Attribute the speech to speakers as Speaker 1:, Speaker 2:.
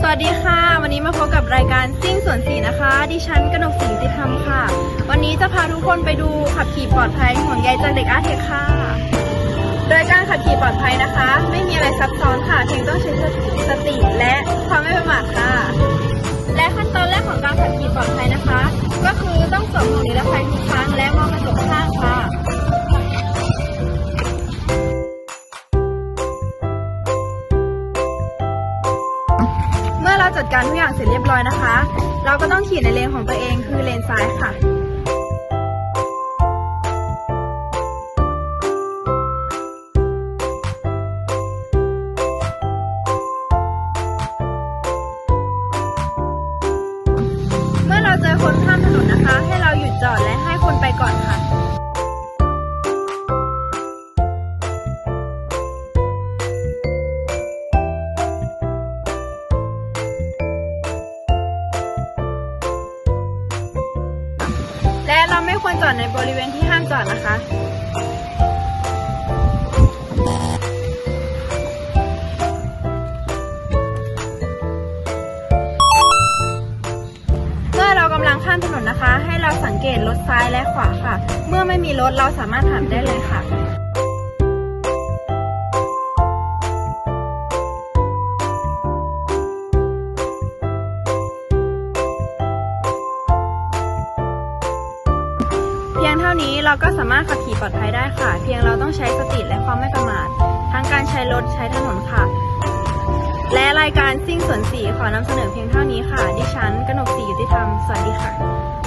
Speaker 1: สวัสดีค่ะ วันนี้มาพบกับรายการซิ่งสวนสีนะคะ ดิฉันกนกศรีติธรรมค่ะ วันนี้จะพาทุกคนไปดูขับขี่ปลอดภัยห่วงใยจากเด็กอาร์เทคค่ะโดยการขับขี่ปลอดภัยนะคะ ไม่มีอะไรซับซ้อนค่ะเพียงต้องใช้สติและความไม่ประมาทค่ะ และขั้นตอนแรกของการขับขี่ปลอดภัยนะคะ เราจัดการทุกอย่างเสร็จเรียบร้อยนะคะ เราก็ต้องขี่ในเลนของตัวเองคือเลนซ้ายค่ะเมื่อเราเจอคนข้ามถนนนะคะ ให้เราหยุดจอดและให้คนไปก่อนค่ะ และเราไม่ควรจอดในบริเวณที่ห้ามจอดนะคะ เมื่อเรากำลังข้ามถนนนะคะ ให้เราสังเกตรถซ้ายและขวาค่ะ เมื่อไม่มีรถเราสามารถถามได้เลยค่ะ พียงเท่านี้เราก็สามารถขับขี่ปลอดภัยได้ค่ะ เพียงเราต้องใช้สติและความไม่ประมาททั้งการใช้รถใช้ถนนค่ะ และรายการซิ่งสวนสีขอนำเสนอเพียงเท่านี้ค่ะ ดิฉันกนกศรียุติธรรม สวัสดีค่ะ